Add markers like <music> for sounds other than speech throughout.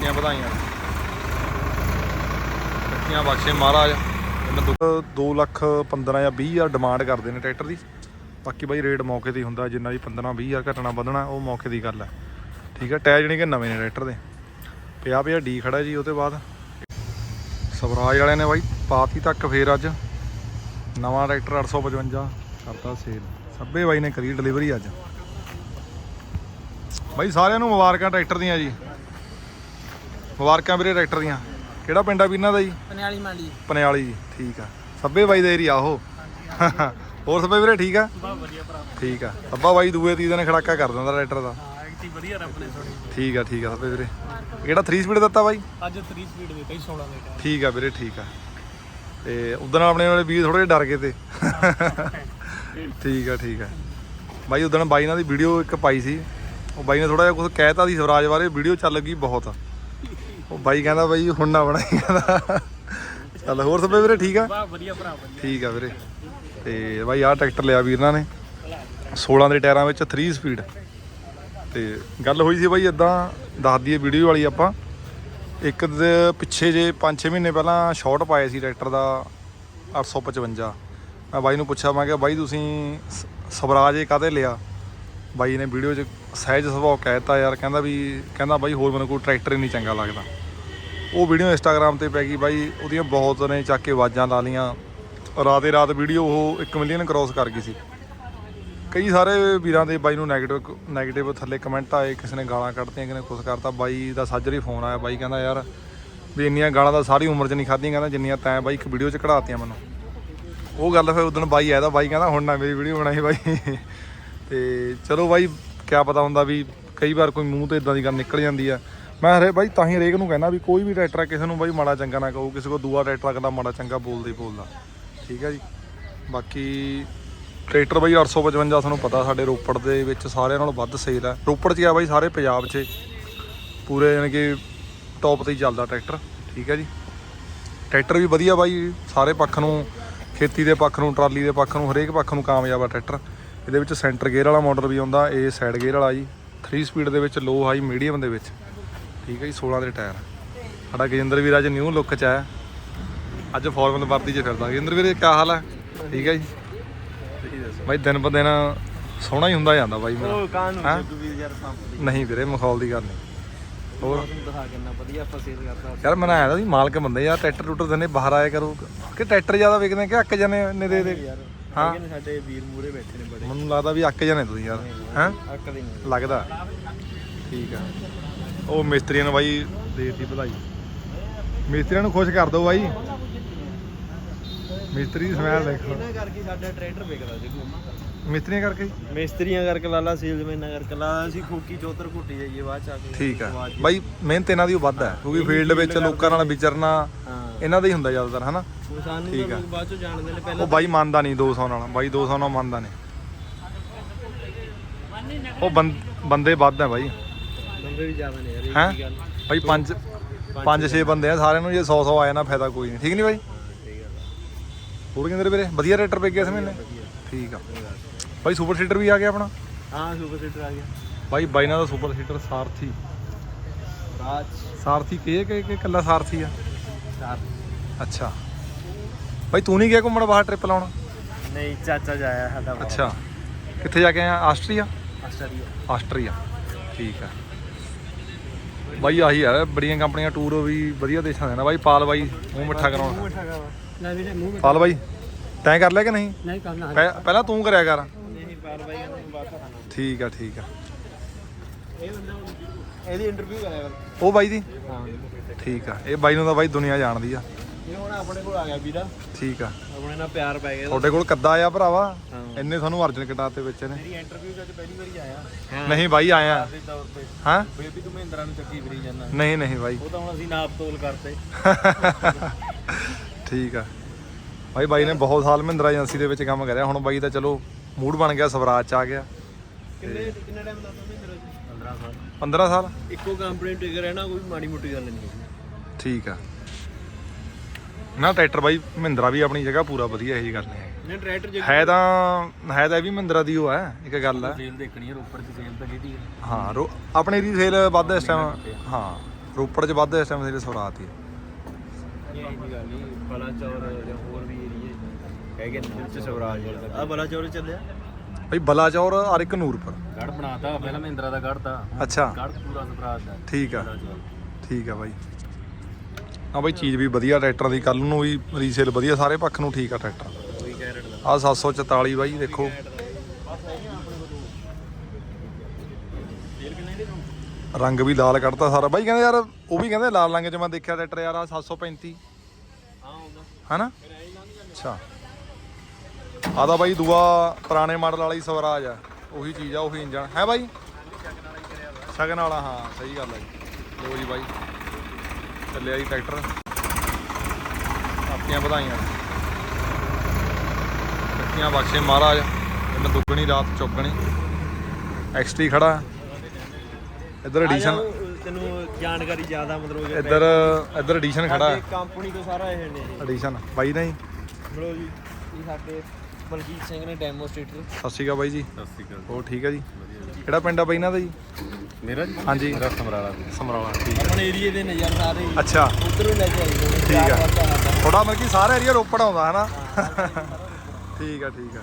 ਲੱਖੀਆਂ ਵਧਾਈਆਂ। ਲੱਖੀਆਂ ਬਖਸ਼ੇ ਮਹਾਰਾਜ। ਇਹਨਾਂ 2 ਲੱਖ 15 ਜਾਂ 20 ਹਜ਼ਾਰ ਡਿਮਾਂਡ ਕਰਦੇ ਨੇ ਟਰੈਕਟਰ ਦੀ। ਬਾਕੀ ਬਾਈ ਰੇਟ ਮੌਕੇ ਤੇ ਹੁੰਦਾ, ਜਿੰਨਾ ਜੀ 15 20 ਹਜ਼ਾਰ ਘਟਣਾ ਵਧਣਾ, ਉਹ ਮੌਕੇ ਦੀ ਗੱਲ ਹੈ। ਠੀਕ ਹੈ, ਟਾਇਰ ਜਿਹੜੇ ਕਿ ਨਵੇਂ ਨੇ ਟਰੈਕਟਰ ਦੇ। ਪਿਆ ਪਿਆ ਡੀ ਖੜਾ ਜੀ, ਉਹਦੇ ਬਾਅਦ। ਸਵਰਾਜ ਵਾਲਿਆਂ ਨੇ ਬਾਈ ਪਾਤੀ ਤੱਕ ਫੇਰ ਅੱਜ। ਨਵਾਂ ਟਰੈਕਟਰ 855 ਕਰਤਾ ਸੇਲ ਸੱਬੇ ਬਾਈ ਨੇ ਕਰੀ ਡਿਲੀਵਰੀ ਅੱਜ। ਬਾਈ ਸਾਰਿਆਂ ਨੂੰ ਮੁਬਾਰਕਾਂ ਟਰੈਕਟਰ ਦੀਆਂ ਜੀ। ਮੁਬਾਰਕਾਂ ਵੀਰੇ ਟਰੈਕਟਰ ਦੀਆਂ। ਕਿਹੜਾ ਪਿੰਡ ਆ ਵੀ ਇਹਨਾਂ ਦਾ ਜੀ? ਪਨਿਆਲੀ ਮੰਡੀ ਪਨਿਆਲੀ ਜੀ ਠੀਕ ਆ। ਸੱਬੇ ਬਾਈ ਦਾ ਏਰੀਆ ਉਹ। ਹੋਰ ਸੱਬੇ ਵੀਰੇ ਠੀਕ ਆ? ਬਹੁਤ ਵਧੀਆ ਭਰਾ। ਠੀਕ ਆ। ਸੱਬਾ ਬਾਈ ਦੂਏ ਤੀਜੇ ਦਿਨ ਖੜਾਕਾ ਕਰ ਦਿੰਦਾ ਟਰੈਕਟਰ ਦਾ। ਹਾਂ ਐਕਟੀ ਵਧੀਆ ਰੱਬ ਨੇ ਥੋੜੀ ਠੀਕ ਆ ਠੀਕ ਆ ਸੱਬੇ ਵੀਰੇ। ਕਿਹੜਾ 3 ਸਪੀਡ ਦਿੱਤਾ ਬਾਈ? ਅੱਜ 3 ਸਪੀਡ ਦੇ 16 ਦੇ ਠੀਕ ਆ ਵੀਰੇ ਠੀਕ ਆ। ਤੇ ਉਦੋਂ ਆਪਣੇ ਵਾਲੇ ਵੀਰ ਥੋੜੇ ਡਰ ਗਏ ਤੇ। ਠੀਕ ਆ ਠੀਕ ਆ। ਬਾਈ ਉਦੋਂ ਬਾਈ ਨਾਲ ਦੀ ਵੀਡੀਓ ਇੱਕ ਪਾਈ ਸੀ। ਉਹ ਬਾਈ ਨੇ ਥੋੜਾ ਜਿਹਾ ਕੁਝ ਕਹਿਤਾ ਸੀ ਸਵਰਾਜ ਬਾਰੇ। ਵੀਡੀਓ ਚੱਲ ਗਈ ਬਹੁਤ। ਉਹ ਬਾਈ ਕਹਿੰਦਾ ਬਾਈ ਹੁਣ ਨਾ ਬਣਾਈ ਕਹਿੰਦਾ। ਚੱਲ ਹੋਰ ਸਭੇ ਵੀਰੇ ਠੀਕ ਆ? ਵਾਹ ਵਧੀਆ ਭਰਾ ਵਧੀਆ। ਠੀਕ ਆ ਵੀਰੇ। ਤੇ ਬਾਈ ਆਹ ਟਰੈਕਟਰ ਲਿਆ ਵੀਰ ਨਾਲ ਨੇ। 16 ਦੇ ਟਾਇਰਾਂ ਵਿੱਚ 3 ਸਪੀਡ ਤੇ ਗੱਲ ਹੋਈ ਸੀ ਬਾਈ ਇਦਾਂ ਦੱਸ ਦਈਏ ਵੀਡੀਓ ਵਾਲੀ ਆਪਾਂ। ਇੱਕ ਦੇ ਪਿੱਛੇ ਜੇ 5-6 ਮਹੀਨੇ ਪਹਿਲਾਂ ਸ਼ਾਰਟ ਪਾਏ ਸੀ ਟਰੈਕਟਰ ਦਾ 855 ਮੈਂ ਬਾਈ ਨੂੰ ਪੁੱਛਿਆ ਮੈਂ ਕਿਹਾ ਬਾਈ ਤੁਸੀਂ ਸਵਰਾਜ ਇਹ ਕਾਹਦੇ ਲਿਆ? ਬਾਈ ਨੇ ਵੀਡੀਓ 'ਚ ਸਹਿਜ ਸੁਭਾਅ ਕਹਿਤਾ ਯਾਰ, ਕਹਿੰਦਾ ਵੀ, ਕਹਿੰਦਾ ਬਾਈ ਹੋਰ ਮੈਨੂੰ ਕੋਈ ਟਰੈਕਟਰ ਹੀ ਨਹੀਂ ਚੰਗਾ ਲੱਗਦਾ। ਉਹ ਵੀਡੀਓ ਇੰਸਟਾਗ੍ਰam ਤੇ ਪੈ ਗਈ ਬਾਈ, ਉਹਦੀਆਂ ਬਹੁਤ ਨੇ, ਚੱਕ ਕੇ ਆਵਾਜ਼ਾਂ ਲਾ ਲੀਆਂ ਰਾਤੇ ਰਾਤ ਵੀਡੀਓ ਉਹ 1 ਮਿਲੀਅਨ ਕ੍ਰੋਸ ਕਰ ਗਈ ਸੀ। ਕਈ ਸਾਰੇ ਵੀਰਾਂ ਦੇ ਬਾਈ ਨੂੰ 네ਗੇਟਿਵ 네ਗੇਟਿਵ ਥੱਲੇ ਕਮੈਂਟ ਆਏ, ਕਿਸੇ ਨੇ ਗਾਲਾਂ ਕੱਢਤੀਆਂ, ਕਿਸੇ ਨੇ ਕੁਝ ਕਰਤਾ। ਬਾਈ ਦਾ ਸਾਜਰੀ ਫੋਨ ਆਇਆ, ਬਾਈ ਕਹਿੰਦਾ ਯਾਰ, ਵੀ ਇੰਨੀਆਂ ਗਾਲਾਂ ਤਾਂ ਸਾਰੀ ਉਮਰ 'ਚ ਨਹੀਂ ਖਾਧੀਆਂ, ਕਹਿੰਦਾ ਜਿੰਨੀਆਂ ਤੈਂ ਬਾਈ ਇੱਕ ਵੀਡੀਓ 'ਚ ਕਢਾਤੀਆਂ ਮੈਨੂੰ। ਉਹ ਗੱਲ ਫਿਰ ਉਦੋਂ ਬਾਈ ਆਇਆ ਤਾਂ ਬਾਈ ਕਹਿੰਦਾ, ਹੁਣ ਨਾ ਮੇਰੀ ਵੀਡੀਓ ਬਣਾਈ ਬਾਈ। ਤੇ ਚਲੋ ਬਾਈ, ਕਿਆ ਪਤਾ ਹੁੰਦਾ ਵੀ ਕਈ ਵਾਰ ਕੋਈ ਮੂੰਹ ਤੇ ਇਦਾਂ ਦੀ ਗੱਲ ਨਿਕਲ ਜਾਂਦੀ ਆ। ਮੈਂ ਹਰੇ, ਬਾਈ, ਤਾਂ ਹੀ ਹਰੇਕ ਨੂੰ ਕਹਿੰਦਾ ਵੀ ਕੋਈ ਵੀ ਟਰੈਕਟਰ ਕਿਸੇ ਨੂੰ ਬਾਈ ਮਾੜਾ ਚੰਗਾ ਨਾ ਕਹੋ, ਕਿਸੇ ਕੋ ਦੂਆ ਟਰੈਕਟਰ ਕਹਿੰਦਾ ਮਾੜਾ ਚੰਗਾ ਬੋਲਦਾ ਹੀ ਬੋਲਦਾ। ਠੀਕ ਹੈ ਜੀ। ਬਾਕੀ ਟਰੈਕਟਰ ਬਾਈ 855 ਤੁਹਾਨੂੰ ਪਤਾ ਸਾਡੇ ਰੋਪੜ ਦੇ ਵਿੱਚ ਸਾਰਿਆਂ ਨਾਲੋਂ ਵੱਧ ਸੇਲ ਹੈ ਰੋਪੜ 'ਚ ਆ ਬਾਈ ਸਾਰੇ ਪੰਜਾਬ 'ਚ। ਪੂਰੇ ਯਾਨੀ ਕਿ ਟੌਪ ਤੇ ਹੀ ਚੱਲਦਾ ਟਰੈਕਟਰ ਠੀਕ ਹੈ ਜੀ। ਟਰੈਕਟਰ ਵੀ ਵਧੀਆ ਬਾਈ, ਸਾਰੇ ਪੱਖ ਨੂੰ, ਖੇਤੀ ਦੇ ਪੱਖ ਨੂੰ, ਟਰਾਲੀ ਦੇ ਪੱਖ ਨੂੰ, ਹਰੇਕ ਪੱਖ ਨੂੰ ਕਾਮਯਾਬ ਆ ਟਰੈਕਟਰ ਇਹਦੇ ਵਿੱਚ ਸੈਂਟਰ ਗੇਅਰ ਵਾਲਾ ਮਾਡਲ ਵੀ ਆਉਂਦਾ ਇਹ ਸਾਈਡ ਗੇਅਰ ਵਾਲਾ ਜੀ। 3 ਸਪੀਡ ਦੇ ਵਿੱਚ ਲੋ ਹਾਈ ਮੀਡੀਅਮ ਦੇ ਵਿੱਚ। ਠੀਕ ਹੈ ਜੀ 16 ਦੇ ਟਾਇਰ ਸਾਡਾ ਗਜਿੰਦਰ ਵੀਰ ਅੱਜ ਨਿਊ ਲੁੱਕ 'ਚ ਆਇਆ। ਅੱਜ ਫਾਰਮਲ ਵਰਦੀ 'ਚ ਫਿਰਦਾ। ਗਜਿੰਦਰ ਵੀਰ ਕੀ ਹਾਲ ਹੈ? ਠੀਕ ਹੈ ਜੀ। ਬਾਈ ਦਿਨ ਬ ਦਿਨ ਸੋਹਣਾ ਹੀ ਹੁੰਦਾ ਜਾਂਦਾ ਬਾਈ ਮੇਰਾ। ਉਹ ਕਾਨ ਹੈਂ? ਨੂੰ ਜੱਗੂ ਵੀਰ ਯਾਰ ਪੰਪ ਦੀ ਨਹੀਂ ਵੀਰੇ ਮਖੌਲ ਦੀ ਗੱਲ ਨਹੀਂ। ਹੋਰ? ਤੁਹਾਨੂੰ ਦਿਖਾ ਕਿੰਨਾ ਵਧੀਆ ਆਪਾਂ ਸੇਲ ਕਰਦਾ ਯਾਰ ਮੈਂ ਆਇਆ ਸੀ ਮਾਲਕ ਬੰਦੇ ਯਾਰ ਟਰੈਕਟਰ ਟੂਟਰ ਦਿੰਦੇ ਬਾਹਰ ਆਇਆ ਕਰੋ। ਕਿ ਟਰੈਕਟਰ ਜ਼ਿਆਦਾ ਵਿਕਦੇ ਕਿ ਅੱਕ ਜਾਣੇ ਨੇ ਦੇ ਦੇ? ਯਾਰ ਹਾਂ। ਹੈਗੇ ਨੇ ਸਾਡੇ ਵੀਰ ਮੂਰੇ ਬੈਠੇ ਨੇ ਬੜੇ। ਮੈਨੂੰ ਲੱਗਦਾ ਵੀ ਅੱਕ ਜਾਣੇ ਤੁਸੀਂ ਯਾਰ ਹੈਂ? ਨਹੀਂ ਲੱਗਦਾ। ਠੀਕ ਆ। ਉਹ ਮਿਸਤਰੀਆਂ ਨੂੰ ਬਾਈ ਦੇਤੀ ਵਧਾਈ ਮਿਸਤਰੀਆਂ ਨੂੰ ਖੁਸ਼ ਕਰ ਦਿਓ ਬਾਈ। ਮਿਸਤਰੀ ਦੀ ਸਮੈਲ ਦੇਖੋ। ਇਹਨਾਂ ਕਰਕੇ ਸਾਡਾ ਟਰੈਕਟਰ ਵਿਕਦਾ ਜੱਗੂ ਮਿਸਤਰੀਆਂ ਕਰਕੇ? ਮਿਸਤਰੀਆਂ ਕਰਕੇ ਲਾਲਾ ਸੇਲਜ਼ਮੈਨਾਂ ਕਰਕੇ ਲਾਲਾ ਅਸੀਂ ਖੋਕੀ ਚੋਤਰ ਘੁੱਟੀ ਜਾਈਏ ਬਾਅਦ ਚ ਆ ਕੇ। ਠੀਕ ਆ। ਬਾਈ ਮਿਹਨਤ ਇਹਨਾਂ ਦੀ ਉਹ ਵੱਧ ਹੈ ਕਿਉਂਕਿ ਫੀਲਡ ਵਿੱਚ ਲੋਕਾਂ ਨਾਲ ਵਿਚਰਨਾ ਇਹਨਾਂ ਦਾ ਹੀ ਹੁੰਦਾ ਜ਼ਿਆਦਾਤਰ ਹਨਾ? ਸਾਨੂੰ ਠੀਕ ਤਾਂ ਆ। ਲੋਕ ਬਾਅਦ ਚੋਂ ਜਾਣਦੇ ਨੇ ਉਹ ਬਾਈ ਮੰਨਦਾ ਨਹੀਂ 200 ਨਾਲ ਬਾਈ 200 ਨਾਲ ਮੰਨਦਾ ਨਹੀਂ। ਉਹ ਬੰ- ਬੰਦੇ ਵੱਧ ਹੈ ਬਾਈ। ਬੰਦੇ ਵੀ ਜ਼ਿਆਦਾ ਨੇ ਯਾਰ ਇਹ ਹੈਂ? ਕੀ ਗੱਲ? ਬਾਈ ਪੰਜ ਪੰਜ ਛੇ ਬੰਦੇ ਆ ਸਾਰਿਆਂ ਨੂੰ ਜੇ 100 100 ਆਇਆ ਨਾ ਫਾਇਦਾ ਕੋਈ ਨਹੀਂ। ਠੀਕ ਨਹੀਂ ਬਾਈ? ਆ। ਹੋਰ ਕਹਿੰਦੇ ਵੀਰੇ? ਵਧੀਆ ਰੇਟਰ ਪੈ ਗਿਆ ਇਸ ਮਹੀਨੇ? ਠੀਕ ਆ। ਬਾਈ ਸੁਪਰ ਸੀਟਰ ਵੀ ਆ ਗਿਆ ਆਪਣਾ? ਹਾਂ ਸੁਪਰ ਸੀਟਰ ਆ ਗਿਆ। ਬਾਈ ਬਾਈਨਾਂ ਦਾ ਸੁਪਰ ਸੀਟਰ ਸਾਰਥੀ। ਰਾਜ। ਸਾਰਥੀ ਕੇ ਕਿ ਕਿ ਕੱਲਾ ਸਾਰਥੀ ਆ? ਚਾਰ ਅੱਛਾ। ਬਾਈ ਤੂੰ ਨਹੀਂ ਗਿਆ ਘੁੰਮਣ ਬਾਹਰ ਟ੍ਰਿਪ ਲਾਉਣ? ਨਹੀਂ ਚਾਚਾ ਜਾਇਆ ਸਾਡਾ ਬਾਹਰ। ਅੱਛਾ। ਕਿੱਥੇ ਜਾ ਕੇ ਆਇਆ? ਆਸਟਰੀਆ? Australia Austria. ਠੀਕ ਆ। ਬਾਈ ਆਹੀ ਯਾਰ ਬੜੀਆਂ ਕੰਪਨੀਆਂ ਟੂਰ ਵੀ ਵਧੀਆ ਦੇਸ਼ਾਂ ਦੇ ਨਾ। ਬਾਈ ਪਾਲ ਬਾਈ ਮੂੰਹ ਮਿੱਠਾ ਕਰਾਉਣਾ। ਲੈ ਵੀਰੇ ਮੂੰਹ ਪਾਲ ਬਾਈ ਤੈਂ ਕਰ ਲਿਆ ਕਿ ਨਹੀਂ? ਨਹੀਂ ਕਰਨਾ ਪਹਿ- ਪਹਿਲਾਂ ਤੂੰ ਕਰਿਆ ਕਰ। ਨਹੀਂ ਪਾਲ ਬਾਈ ਨੂੰ ਬਾਤ ਕਰਨਾ ਠੀਕ ਆ ਠੀਕ ਆ। ਇਹ ਬੰਦਾ ਇਹਦੀ ਇੰਟਰਵਿਊ ਕਰਿਆ ਕਰ। ਉਹ ਬਾਈ ਦੀ? ਹਾਂ। ਠੀਕ ਆ। ਇਹ ਬਾਈ ਨੂੰ ਤਾਂ ਬਾਈ ਦੁਨੀਆ ਜਾਣਦੀ ਆ। ਇਹ ਹੁਣ ਆਪਣੇ ਕੋਲ ਆ ਗਿਆ ਵੀਰਾ। ਠੀਕ ਆ। ਆਪਣੇ ਨਾਲ ਪਿਆਰ ਪੈ ਗਿਆ। ਤੁਹਾਡੇ ਕੋਲ ਕੱਦਾ ਆ ਭਰਾਵਾ। ਇੰਨੇ ਤੁਹਾਨੂੰ ਅਰਜਨ ਕਟਾਤੇ ਵਿੱਚ ਨੇ। ਮੇਰੀ ਇੰਟਰਵਿਊ ਚ ਅੱਜ ਪਹਿਲੀ ਵਾਰੀ ਆਇਆ। ਨਹੀਂ ਬਾਈ ਆਇਆ। ਤੇ। ਹਾਂ? ਬੇਬੀ ਤੂੰ ਮਹਿੰਦਰਾ ਨੂੰ ਚੱਕੀ ਫਰੀ ਜਾਂਦਾ। ਨਹੀਂ ਨਹੀਂ ਬਾਈ। ਉਹ ਤਾਂ ਹੁਣ ਅਸੀਂ ਨਾਪ ਤੋਲ ਕਰਤੇ। <laughs> ਠੀਕ ਆ। ਬਾਈ ਬਾਈ ਨੇ ਬਹੁਤ ਸਾਲ ਮਹਿੰਦਰਾ ਏਜੰਸੀ ਦੇ ਵਿੱਚ ਕੰਮ ਕਰਿਆ। ਹੁਣ ਬਾਈ ਦਾ ਚਲੋ ਮੂਡ ਬਣ ਗਿਆ ਸਵਰਾਜ ਚ ਆ ਗਿਆ। ਕਿੰਨੇ ਕਿੰਨਾ ਟਾਈਮ ਲੱਗਦਾ ਮਹਿੰਦਰਾ ਜੀ 15 ਸਾਲ। 15 ਸਾਲ? ਇੱਕੋ ਕੰਪਨੀ ਟਿਕ ਰਹਿਣਾ ਕੋਈ ਮਾੜੀ ਮੋਟੀ ਗੱਲ ਨਹੀਂ। ਠੀਕ ਆ। ਨਾ ਟਰੈਕਟਰ ਬਾਈ ਮਹਿੰਦਰਾ ਵੀ ਆਪਣੀ ਜਗ੍ਹਾ ਪੂਰਾ ਵਧੀਆ ਇਹ ਜੀ ਗੱਲ ਹੈ। ਨੇ ਟਰੈਕਟਰ ਜੇ ਹੈ ਤਾਂ ਹੈ ਤਾਂ ਇਹ ਵੀ ਮਹਿੰਦਰਾ ਦੀ ਉਹ ਹੈ ਇੱਕ ਗੱਲ ਹੈ। ਸੇਲ ਦੇਖਣੀ ਹੈ ਉੱਪਰ ਦੀ ਸੇਲ ਤਾਂ ਕਿਹਦੀ ਹੈ। ਹਾਂ ਰੋ- ਆਪਣੇ ਦੀ ਸੇਲ ਵੱਧ ਇਸ ਟਾਈਮ ਹਾਂ ਰੋਪੜ 'ਚ ਵੱਧ ਇਸ ਟਾਈਮ ਦੇ ਸਵਰਾਜ ਹੀ। ਇਹ ਨਹੀਂ ਗੱਲ ਨਹੀਂ ਬਲਾਚੌਰ ਜਾਂ ਹੋਰ ਵੀ ਏਰੀਏ ਹੈਗੇ ਨੇ ਜਿਹਦੇ ਚ ਸਵਰਾਜ ਆ ਬਲਾਚੌਰ ਚੱਲਿਆ? ਬਈ ਬਲਾਚੌਰ ਔਰ ਇੱਕ ਨੂਰਪੁਰ। ਗੜ ਬਣਾਤਾ ਪਹਿਲਾਂ ਮਹਿੰਦਰਾ ਦਾ ਗੜ ਤਾ। ਅੱਛਾ। ਗੜ ਪੂਰਾ ਸਪਰਾਜ ਦਾ। ਠੀਕ ਆ। ਠੀਕ ਆ ਬਾਈ। ਆ ਬਾਈ, ਚੀਜ਼ ਵੀ ਵਧੀਆ, ਟਰੈਕਟਰ ਦੀ ਕੱਲ ਨੂੰ ਵੀ ਰੀਸੇਲ ਵਧੀਆ, ਸਾਰੇ ਪੱਖ ਨੂੰ ਠੀਕ ਆ ਟਰੈਕਟਰ। ਕੋਈ ਕੈਰਟ ਦਾ ਆ 744 ਬਾਈ, ਦੇਖੋ। ਰੰਗ ਵੀ ਲਾਲ ਕੱਢਤਾ ਸਾਰਾ। ਬਾਈ ਕਹਿੰਦੇ ਯਾਰ, ਉਹ ਵੀ ਕਹਿੰਦੇ ਲਾਲ ਰੰਗ 'ਚ ਮੈਂ ਦੇਖਿਆ ਟਰੈਕਟਰ, ਯਾਰ ਆ 735 ਹਾਂ ਆਉਂਦਾ ਹਨਾ? ਅੱਛਾ। ਆ ਦਾ ਬਾਈ ਦੂਆ ਪੁਰਾਣੇ ਮਾਡਲ ਵਾਲੀ ਸਵਰਾਜ ਆ। ਉਹੀ ਚੀਜ਼ ਆ, ਉਹੀ ਇੰਜਣ ਹੈ ਬਾਈ? ਸ਼ਗਨ ਵਾਲਾ ਹਾਂ ਸਹੀ ਗੱਲ ਹੈ ਜੀ। ਲੋ ਜੀ ਬਾਈ। ਚੱਲਿਆ ਜੀ ਟਰੈਕਟਰ। ਆਪਣੀਆਂ ਵਧਾਈਆਂ। ਰੱਖੀਆਂ ਬਖਸ਼ੇ ਮਹਾਰਾਜ ਇਹਨੂੰ ਦੁੱਗਣੀ ਰਾਤ ਚੁੱਕਣੀ ਐਕਸਟੀ ਖੜਾ। ਇੱਧਰ ਐਡੀਸ਼ਨ ਤੈਨੂੰ ਜਾਣਕਾਰੀ ਜ਼ਿਆਦਾ ਮਤਲਬ ਇੱਧਰ ਇੱਧਰ ਐਡੀਸ਼ਨ ਖੜਾ। ਸਾਡੇ ਕੰਪਨੀ ਤੋਂ ਸਾਰਾ ਇਹ ਨੇ ਐਡੀਸ਼ਨ ਬਾਈ ਨਹੀਂ ਮਿਲੋ ਜੀ ਇਹ ਸਾਡੇ ਬਲਜੀਤ ਸਿੰਘ ਨੇ ਡੈਮੋਸਟ੍ਰੇਟਰ ਸਤਿ ਸ਼੍ਰੀ ਅਕਾਲ ਬਾਈ ਜੀ। ਸਤਿ ਸ਼੍ਰੀ ਅਕਾਲ ਹੋਰ ਠੀਕ ਹੈ ਜੀ? ਕਿਹੜਾ ਪਿੰਡ ਆ ਬਾਈ ਇਹਨਾਂ ਦਾ ਜੀ? ਮੇਰਾ ਜੀ? ਹਾਂਜੀ। ਮੇਰਾ ਸਮਰਾਲਾ ਸਮਰਾਲਾ ਠੀਕ ਹੈ। ਆਪਣੇ ਏਰੀਏ ਦੇ ਨਜ਼ਰ ਸਾਰੇ ਹੀ। ਅੱਛਾ। ਉਧਰੋਂ ਲੈ ਕੇ ਆਈ ਹੋਏ ਨੇ, ਠੀਕ ਸਾਡਾ। ਥੋੜਾ ਮਤਲਬ ਕਿ ਸਾਰਾ ਏਰੀਆ ਰੋਪੜ ਆਉਂਦਾ ਹੈ ਨਾ ਠੀਕ ਆ ਠੀਕ ਆ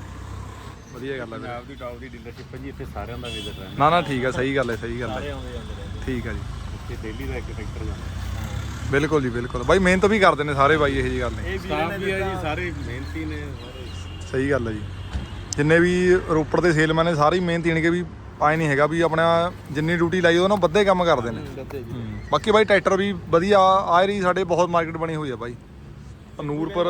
ਵਧੀਆ ਗੱਲ ਹੈ। ਪੰਜਾਬ ਦੀ ਟਾਪ ਦੀ ਡੀਲਰਸ਼ਿਪ ਹੈ ਜੀ ਇੱਥੇ ਸਾਰਿਆਂ ਦਾ ਵਿਜ਼ਿਟ ਹੈ ਨਾ ਨਾ ਠੀਕ ਆ ਸਹੀ ਗੱਲ ਹੈ ਸਹੀ ਗੱਲ ਸਾਰੇ ਹੈ ਆਉਂਦੇ ਜਾਂਦੇ ਰਹਿੰਦੇ। ਠੀਕ ਆ ਜੀ। ਇੱਥੇ ਡੇਲੀ ਦਾ ਇੱਕ ਟਰੈਕਟਰ ਜਾਂਦਾ। ਬਿਲਕੁਲ ਜੀ ਬਿਲਕੁਲ। ਬਾਈ ਮਿਹਨਤ ਵੀ ਕਰਦੇ ਨੇ ਸਾਰੇ ਬਾਈ ਇਹੋ ਜੀ ਗੱਲ ਨਹੀਂ। ਇਹ ਵੀ ਹੈ ਜੀ ਸਾਰੇ ਮਿਹਨਤੀ ਨੇ ਸਹੀ ਗੱਲ ਹੈ ਜੀ। ਜਿੰਨੇ ਵੀ ਰੋਪੜ ਦੇ ਸੇਲਮੈਨ ਨੇ ਸਾਰੇ ਹੀ ਮਿਹਨਤੀ ਨੇ ਕਿ ਵੀ ਆਏ ਨਹੀਂ ਹੈਗਾ ਵੀ ਆਪਣਾ ਜਿੰਨੀ ਡਿਊਟੀ ਲਾਈ ਉਹ ਨਾ ਵੱਧੇ ਕੰਮ ਕਰਦੇ ਨੇ। ਬਾਕੀ ਬਾਈ ਟਰੈਕਟਰ ਵੀ ਵਧੀਆ ਆ ਰਹੀ ਸਾਡੇ ਬਹੁਤ ਮਾਰਕੀਟ ਬਣੀ ਹੋਈ ਆ ਬਾਈ। ਨੂਰਪੁਰ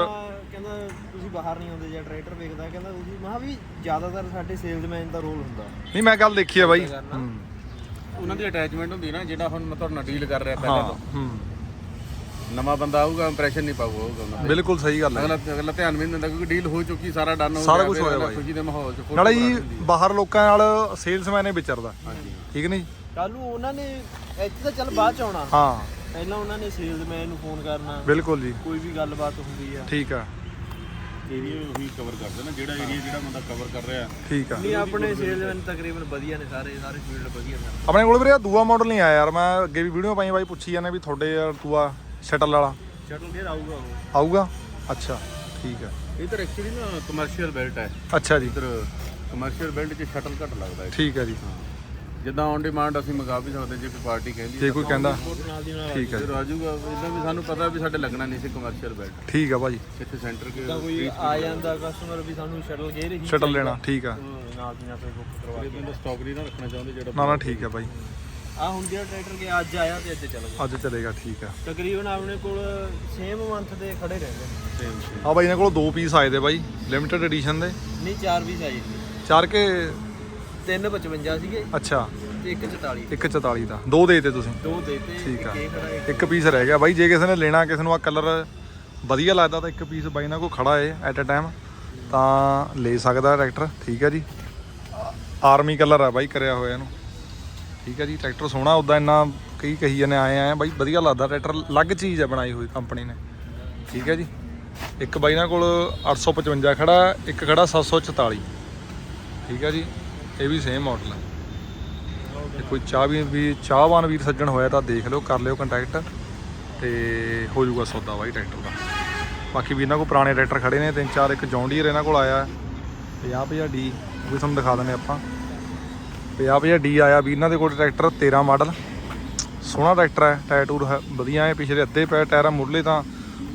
ਕਹਿੰਦਾ ਤੁਸੀਂ ਬਾਹਰ ਨਹੀਂ ਆਉਂਦੇ ਜਾਂ ਟਰੈਕਟਰ ਵੇਖਦਾ ਕਹਿੰਦਾ ਤੁਸੀਂ ਮਹਾ ਵੀ ਜ਼ਿਆਦਾਤਰ ਸਾਡੇ ਸੇਲਜ਼ਮੈਨ ਦਾ ਰੋਲ ਹੁੰਦਾ। ਨਹੀਂ ਮੈਂ ਗੱਲ ਦੇਖੀ ਆ ਬਾਈ। ਹੂੰ। ਉਹਨਾਂ ਦੀ ਅਟੈਚਮੈਂਟ ਹੁੰਦੀ ਨਾ ਜਿਹੜਾ ਹੁਣ ਮੈਂ ਤੁਹਾਡੇ ਨਾਲ ਡੀਲ ਕਰ ਰਿਹਾ ਪਹਿਲਾਂ ਹਾਂ ਤੋਂ। ਹੂੰ। ਨਵਾਂ ਬੰਦਾ ਆਊਗਾ ਇੰਪ੍ਰੈਸ਼ਨ ਨਹੀਂ ਪਾਊਗਾ ਉਹਨਾਂ ਦਾ ਬਿਲਕੁਲ ਸਹੀ ਗੱਲ ਹੈ ਅਗਲਾ ਅਗਲਾ ਧਿਆਨ ਵੀ ਨਹੀਂ ਦਿੰਦਾ ਕਿਉਂਕਿ ਡੀਲ ਹੋ ਚੁੱਕੀ ਸਾਰਾ ਡਨ ਹੋ ਸਾਰਾ ਗਿਆ, ਕੁਛ ਫਿਰ ਹੋਇਆ ਬਾਈ। ਖੁਸ਼ੀ ਦੇ ਮਾਹੌਲ 'ਚ photo ਨਾਲੇ ਜੀ। ਬਾਹਰ ਲੋਕਾਂ ਨਾਲ ਸੇਲਸਮੈਨ ਨੇ ਵਿਚਰਦਾ। ਹਾਂਜੀ। ਠੀਕ ਨਹੀਂ ਕੱਲ ਨੂੰ ਉਹਨਾਂ ਨੇ ਇੱਥੇ ਤਾਂ ਚੱਲ ਬਾਅਦ ਚ ਆਉਣਾ। ਹਾਂ। ਪਹਿਲਾਂ ਉਹਨਾਂ ਨੇ ਸੇਲਜ਼ਮੈਨ ਨੂੰ ਫੋਨ ਕਰਨਾ। ਬਿਲਕੁਲ ਜੀ। ਕੋਈ ਵੀ ਗੱਲਬਾਤ ਹੁੰਦੀ ਆ। ਠੀਕ ਆ। ਏਰੀਆ ਉਹੀ ਕਵਰ ਕਰਦੇ ਨਾ ਜਿਹੜਾ ਏਰੀਆ ਜਿਹੜਾ ਬੰਦਾ ਕਵਰ ਕਰ ਰਿਹਾ। ਠੀਕ ਆ। ਨਹੀਂ ਆਪਣੇ ਸੇਲਜ਼ਮੈਨ ਤਕਰੀਬਨ ਵਧੀਆ ਨੇ ਸਾਰੇ ਸਾਰੇ ਫੀਲਡ ਵਧੀਆ ਨੇ। ਆਪਣੇ ਕੋਲ ਵੀਰੇ ਆਹ ਦੂਆ ਮਾਡਲ ਨਹੀਂ ਆਇਆ ਯਾਰ। ਮੈਂ ਅੱਗੇ ਵੀ ਵੀਡੀਓ ਪਾਈ ਬਾਈ ਪੁੱਛੀ ਜਾਂਦੇ ਵੀ ਤੁਹਾਡੇ ਯਾਰ ਦੂਆ। ਸ਼ਟਲ ਵਾਲਾ? ਸ਼ਟਲ ਗੇਅਰ ਆਊਗਾ ਉਹ। ਆਊਗਾ? ਅੱਛਾ ਠੀਕ ਆ ਇਧਰ ਐਕਚੁਅਲੀ ਨਾ ਕਮਰਸ਼ੀਅਲ ਬੈਲਟ ਹੈ। ਅੱਛਾ ਜੀ। ਇਧਰ ਕਮਰਸ਼ੀਅਲ ਬੈਲਟ 'ਚ ਸ਼ਟਲ ਘੱਟ ਲੱਗਦਾ ਹੈ। ਠੀਕ ਆ ਜੀ। ਜਿੱਦਾਂ ਔਨ ਡਿਮਾਂਡ ਅਸੀਂ ਮੰਗਾ ਵੀ ਸਕਦੇ ਜੇ ਕੋਈ ਪਾਰਟੀ ਕਹਿੰਦੀ ਜੇ ਕੋਈ ਕਹਿੰਦਾ ਠੀਕ ਜੀ। ਫਿਰ ਆਜੂਗਾ। ਇਦਾਂ ਵੀ ਸਾਨੂੰ ਪਤਾ ਵੀ ਸਾਡੇ ਲੱਗਣਾ ਨਹੀਂ ਸੀ ਕਮਰਸ਼ੀਅਲ ਬੈਲਟ ਠੀਕ ਆ ਭਾਜੀ। ਇੱਥੇ ਸੈਂਟਰ ਕੇ ਤਾਂ ਕੋਈ ਆ ਜਾਂਦਾ ਕਸਟਮਰ ਵੀ ਸਾਨੂੰ ਸ਼ਟਲ ਗੇਅਰ ਹੀ ਸ਼ਟਲ ਲੈਣਾ ਠੀਕ ਆ ਨਾਲ ਦੀ ਨਾਲ ਫਿਰ ਬੁੱਕ ਕਰਵਾ ਬੰਦਾ ਸਟਾਕ ਨਹੀਂ ਨਾ ਰੱਖਣਾ ਚਾਹੁੰਦੇ ਜਿਹੜਾ ਨਾ ਨਾ ਠੀਕ ਆ ਭਾਈ। ਆ ਹੁਣ ਜਿਹੜਾ ਟਰੈਕਟਰ ਗਿਆ ਅੱਜ ਆਇਆ ਤੇ ਅੱਜ ਚੱਲ ਗਿਆ। ਅੱਜ ਚੱਲੇਗਾ ਠੀਕ ਆ। ਤਕਰੀਬਨ ਆਪਣੇ ਕੋਲ ਸੇਮ ਮੰਥ ਦੇ ਖੜੇ ਰਹਿੰਦੇ ਨੇ ਸੇਮ ਸੇਮ ਆ ਬਾਈ ਇਹਨਾਂ ਕੋਲ ਦੋ ਪੀਸ ਆਏ ਦੇ ਬਾਈ ਲਿਮਿਟਡ ਐਡੀਸ਼ਨ ਦੇ। ਨਹੀਂ ਚਾਰ ਵੀ ਸਾਈਜ਼ ਨੇ ਚਾਰ ਕੇ? ਤਿੰਨ 55 ਸੀਗੇ ਅੱਛਾ। ਤੇ ਇੱਕ 44 ਇੱਕ 44 ਦਾ। ਦੋ ਦੇ ਤੇ ਤੁਸੀਂ। ਦੋ ਦੇ ਤੇ ਠੀਕ ਆ। ਇੱਕ ਇਹ ਖੜਾ ਇੱਕ ਇੱਕ ਪੀਸ ਰਹਿ ਗਿਆ। ਬਾਈ ਜੇ ਕਿਸੇ ਨੇ ਲੈਣਾ ਕਿਸੇ ਨੂੰ ਆ ਕਲਰ ਵਧੀਆ ਲੱਗਦਾ ਤਾਂ ਇੱਕ ਪੀਸ ਬਾਈ ਨਾਲ ਕੋ ਖੜਾ ਏ ਐਟ ਅ ਟਾਈਮ ਤਾਂ ਲੈ ਸਕਦਾ ਟਰੈਕਟਰ। ਠੀਕ ਹੈ ਜੀ। ਆਰਮੀ ਕਲਰ ਆ ਬਾਈ ਕਰਿਆ ਹੋਇਆ ਇਹਨੂੰ। ਠੀਕ ਹੈ ਜੀ, ਟਰੈਕਟਰ ਸੋਹਣਾ ਉਦਾਂ ਇੰਨਾ ਕਈ ਕਹੀ ਜਾਂਦੇ ਆਏ ਆ, ਬਾਈ ਵਧੀਆ ਲੱਗਦਾ, ਟਰੈਕਟਰ ਅਲੱਗ ਚੀਜ਼ ਹੈ ਬਣਾਈ ਹੋਈ ਕੰਪਨੀ ਨੇ। ਠੀਕ ਹੈ ਜੀ, ਇੱਕ ਬਾਈ ਨਾਲ ਕੋਲ 855 ਖੜਾ, ਇੱਕ ਖੜਾ 744 ਠੀਕ ਹੈ ਜੀ, ਇਹ ਵੀ ਸੇਮ ਮਾਡਲ ਹੈ ਤੇ ਕੋਈ ਚਾਹ ਵੀ ਵੀ ਚਾਹਵਾਨ ਵੀਰ ਸੱਜਣ ਹੋਇਆ ਤਾਂ ਦੇਖ ਲਿਓ, ਕਰ ਲਿਓ ਕੰਟੈਕਟ ਤੇ ਹੋ ਜਾਊਗਾ ਸੌਦਾ ਬਾਈ ਟਰੈਕਟਰ ਦਾ। ਬਾਕੀ ਵੀ ਇਹਨਾਂ ਕੋਲ ਪੁਰਾਣੇ ਟਰੈਕਟਰ ਖੜੇ ਨੇ, ਤਿੰਨ ਚਾਰ ਇੱਕ ਜੌਂਡੀਅਰ ਇਹਨਾਂ ਕੋਲ ਆਇਆ। 50 50 ਡੀ, ਉਹ ਵੀ ਤੁਹਾਨੂੰ ਦਿਖਾ ਦਿੰਦੇ ਆਪਾਂ। 50 50 ਡੀ ਆਇਆ ਵੀ ਇਹਨਾਂ ਦੇ ਕੋਲ ਟਰੈਕਟਰ 13 ਮਾਡਲ। ਸੋਹਣਾ ਟਰੈਕਟਰ ਹੈ ਟਾਇਰ ਟੂਰ ਹੈ, ਵਧੀਆ ਹੈ, ਪਿਛਲੇ ਅੱਧੇ ਪੈ ਟਾਇਰਾਂ ਮੁੱਢਲੇ ਤਾਂ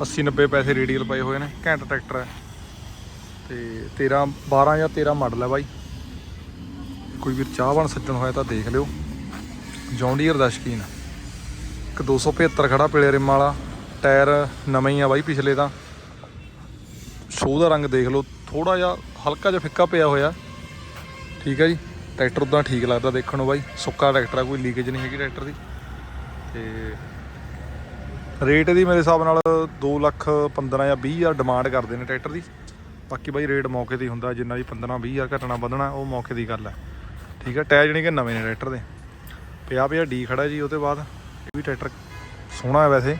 80 90 ਪੈਸੇ ਰੇਡੀਅਲ ਪਏ ਹੋਏ ਨੇ, ਘੈਂਟ ਟਰੈਕਟਰ ਹੈ। ਤੇ 13 12 ਜਾਂ 13 ਮਾਡਲ ਹੈ ਬਾਈ। ਕੋਈ ਵੀਰ ਚਾਹਵਾਨ ਸੱਜਣ ਹੋਇਆ ਤਾਂ ਦੇਖ ਲਿਓ। ਜੌਂਡੀਅਰ ਦਾ ਸ਼ਕੀਨ। ਇੱਕ 275 ਖੜਾ ਪੀਲੇ ਰਿਮ ਵਾਲਾ, ਟਾਇਰ ਨਵੇਂ ਹੀ ਆ ਬਾਈ ਪਿਛਲੇ ਤਾਂ। ਸ਼ੋਅ ਦਾ ਰੰਗ ਦੇਖ ਲਓ ਥੋੜਾ ਜਿਹਾ ਹਲਕਾ ਜਿਹਾ ਫਿੱਕਾ ਪਿਆ ਹੋਇਆ। ਠੀਕ ਹੈ ਜੀ। ਟਰੈਕਟਰ ਉਦਾਂ ਠੀਕ ਲੱਗਦਾ ਦੇਖਣ ਨੂੰ ਬਾਈ। ਸੁੱਕਾ ਟਰੈਕਟਰ ਆ, ਕੋਈ ਲੀਕੇਜ ਨਹੀਂ ਹੈਗੀ ਟਰੈਕਟਰ ਦੀ। ਤੇ ਰੇਟ ਦੀ ਮੇਰੇ ਹਿਸਾਬ ਨਾਲ 2 ਲੱਖ 15 ਜਾਂ 20 ਹਜ਼ਾਰ ਡਿਮਾਂਡ ਕਰਦੇ ਨੇ ਟਰੈਕਟਰ ਦੀ। ਬਾਕੀ ਬਾਈ ਰੇਟ ਮੌਕੇ ਤੇ ਹੁੰਦਾ, ਜਿੰਨਾ ਵੀ 15 20 ਹਜ਼ਾਰ ਘਟਣਾ ਵਧਣਾ, ਉਹ ਮੌਕੇ ਦੀ ਗੱਲ ਹੈ ਠੀਕ ਹੈ ਟਾਇਰ ਜਣੇ ਕਿ ਨਵੇਂ ਨੇ ਟਰੈਕਟਰ ਦੇ। 50 50 ਡੀ ਖੜਾ ਜੀ ਉਹਦੇ ਬਾਅਦ, ਇਹ ਵੀ ਟਰੈਕਟਰ ਸੋਹਣਾ ਹੈ ਵੈਸੇ।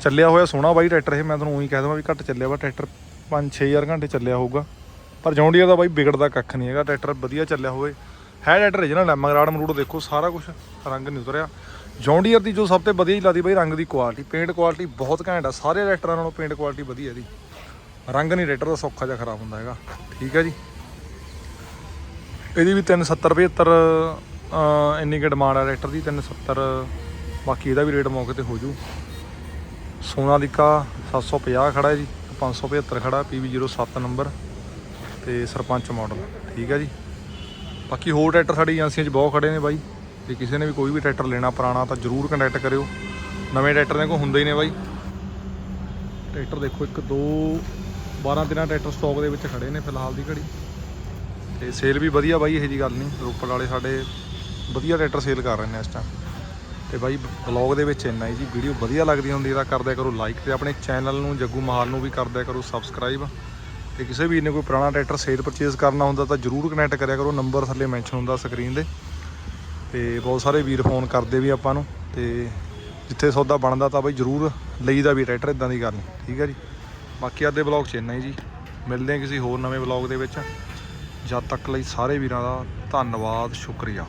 ਚੱਲਿਆ ਹੋਇਆ ਸੋਹਣਾ ਬਾਈ ਟਰੈਕਟਰ ਇਹ, ਮੈਂ ਤੁਹਾਨੂੰ ਉਹੀ ਕਹਿ ਦਵਾਂ ਵੀ ਘੱਟ ਚੱਲਿਆ ਵਾ, ਟਰੈਕਟਰ 5-6000 ਘੰਟੇ ਚੱਲਿਆ ਹੋਊਗਾ। ਪਰ ਜੌਂਡੀਆ ਦਾ ਬਾਈ ਵਿਗੜਦਾ ਕੱਖ ਨਹੀਂ ਹੈਗਾ, ਟਰੈਕਟਰ ਵਧੀਆ ਚੱਲਿਆ ਹੋਵੇ। ਹੈ ਟਰੈਕਟਰ original ਹੈ ਮਗਰਾੜ ਮਰੂੜ ਦੇਖੋ, ਸਾਰਾ ਕੁਝ ਰੰਗ ਨਹੀਂ ਉਤਰਿਆ। ਜੌਂਡੀਅਰ ਦੀ ਜੋ ਸਭ ਤੋਂ ਵਧੀਆ ਹੀ ਲੱਗਦੀ ਬਈ ਰੰਗ ਦੀ ਕੁਆਲਿਟੀ ਪੇਂਟ ਕੁਆਲਿਟੀ ਬਹੁਤ ਘੈਂਟ ਆ। ਸਾਰੇ ਟਰੈਕਟਰਾਂ ਨਾਲੋਂ ਪੇਂਟ ਕੁਆਲਿਟੀ ਵਧੀਆ ਇਹਦੀ ਰੰਗ ਨਹੀਂ, ਟਰੈਕਟਰ ਦਾ ਸੌਖਾ ਜਿਹਾ ਖਰਾਬ ਹੁੰਦਾ ਹੈਗਾ। ਠੀਕ ਹੈ ਜੀ। ਇਹਦੀ ਵੀ 370 75 ਅਹ, ਇੰਨੀ ਕੁ ਡਿਮਾਂਡ ਆ ਟਰੈਕਟਰ ਦੀ 370 ਬਾਕੀ ਇਹਦਾ ਵੀ ਰੇਟ ਮੌਕੇ ਤੇ ਹੋ ਜੂ। ਸੋਨਾਲੀਕਾ 750 ਖੜਾ ਹੈ ਜੀ 575 ਖੜਾ PV07 ਨੰਬਰ। ਤੇ ਸਰਪੰਚ ਮਾਡਲ, ਠੀਕ ਹੈ ਜੀ? ਬਾਕੀ ਹੋਰ ਟਰੈਕਟਰ ਸਾਡੀ ਏਜੰਸੀਆਂ 'ਚ ਬਹੁਤ ਖੜੇ ਨੇ ਬਾਈ ਜੇ ਕਿਸੇ ਨੇ ਵੀ ਕੋਈ ਵੀ ਟਰੈਕਟਰ ਲੈਣਾ ਪੁਰਾਣਾ ਤਾਂ ਜਰੂਰ ਕੰਟੈਕਟ ਕਰਿਓ। ਨਵੇਂ ਟਰੈਕਟਰ ਦੇ ਕੋਲ ਹੁੰਦੇ ਹੀ ਨੇ ਬਾਈ। ਟਰੈਕਟਰ ਦੇਖੋ ਇੱਕ, ਦੋ 12 13 ਟਰੈਕਟਰ ਸਟਾਕ ਦੇ ਵਿੱਚ ਖੜੇ ਨੇ ਫਿਲਹਾਲ ਦੀ ਘੜੀ। ਤੇ ਸੇਲ ਵੀ ਵਧੀਆ ਬਾਈ, ਇਹੋ ਜੀ ਗੱਲ ਨਹੀਂ। ਰੋਪੜ ਵਾਲੇ ਸਾਡੇ ਵਧੀਆ ਟਰੈਕਟਰ ਸੇਲ ਕਰ ਰਹੇ ਨੇ ਇਸ ਟਾਈਮ ਤੇ ਬਾਈ ਬਲੌਗ ਦੇ ਵਿੱਚ ਇੰਨਾ ਹੀ ਜੀ ਵੀਡੀਓ ਵਧੀਆ ਲੱਗਦੀ ਹੁੰਦੀ ਤਾਂ ਕਰਦਿਆ ਕਰੋ ਲਾਈਕ ਤੇ ਆਪਣੇ ਚੈਨਲ ਨੂੰ, ਜੱਗੂ ਮਹਾਲ ਨੂੰ ਵੀ ਕਰਦਿਆ ਕਰੋ ਸਬਸਕ੍ਰਾਈਬ ਤੇ ਕਿਸੇ ਵੀਰ ਨੇ ਕੋਈ ਪੁਰਾਣਾ ਟਰੈਕਟਰ ਸੇਲ ਪਰਚੇਸ ਕਰਨਾ ਹੁੰਦਾ ਤਾਂ ਜਰੂਰ ਕਨੈਕਟ ਕਰਿਆ ਕਰੋ ਨੰਬਰ ਥੱਲੇ ਮੈਂਸ਼ਨ ਹੁੰਦਾ ਸਕਰੀਨ ਦੇ। ਤੇ ਬਹੁਤ ਸਾਰੇ ਵੀਰ ਫੋਨ ਕਰਦੇ ਵੀ ਆਪਾਂ ਨੂੰ, ਤੇ ਜਿੱਥੇ ਸੌਦਾ ਬਣਦਾ ਤਾਂ ਬਈ ਜਰੂਰ ਲਈਦਾ ਵੀ ਟਰੈਕਟਰ ਇਦਾਂ ਦੀ ਗੱਲ ਠੀਕ ਹੈ ਜੀ? ਬਾਕੀ ਅੱਜ ਦੇ ਬਲੌਗ 'ਚ ਇੰਨਾ ਹੀ ਜੀ। ਮਿਲਦੇ ਹਾਂ ਕਿਸੇ ਹੋਰ ਨਵੇਂ ਬਲੌਗ ਦੇ ਵਿੱਚ। ਜਦ ਤੱਕ ਲਈ ਸਾਰੇ ਵੀਰਾਂ ਦਾ ਧੰਨਵਾਦ, ਸ਼ੁਕਰੀਆ।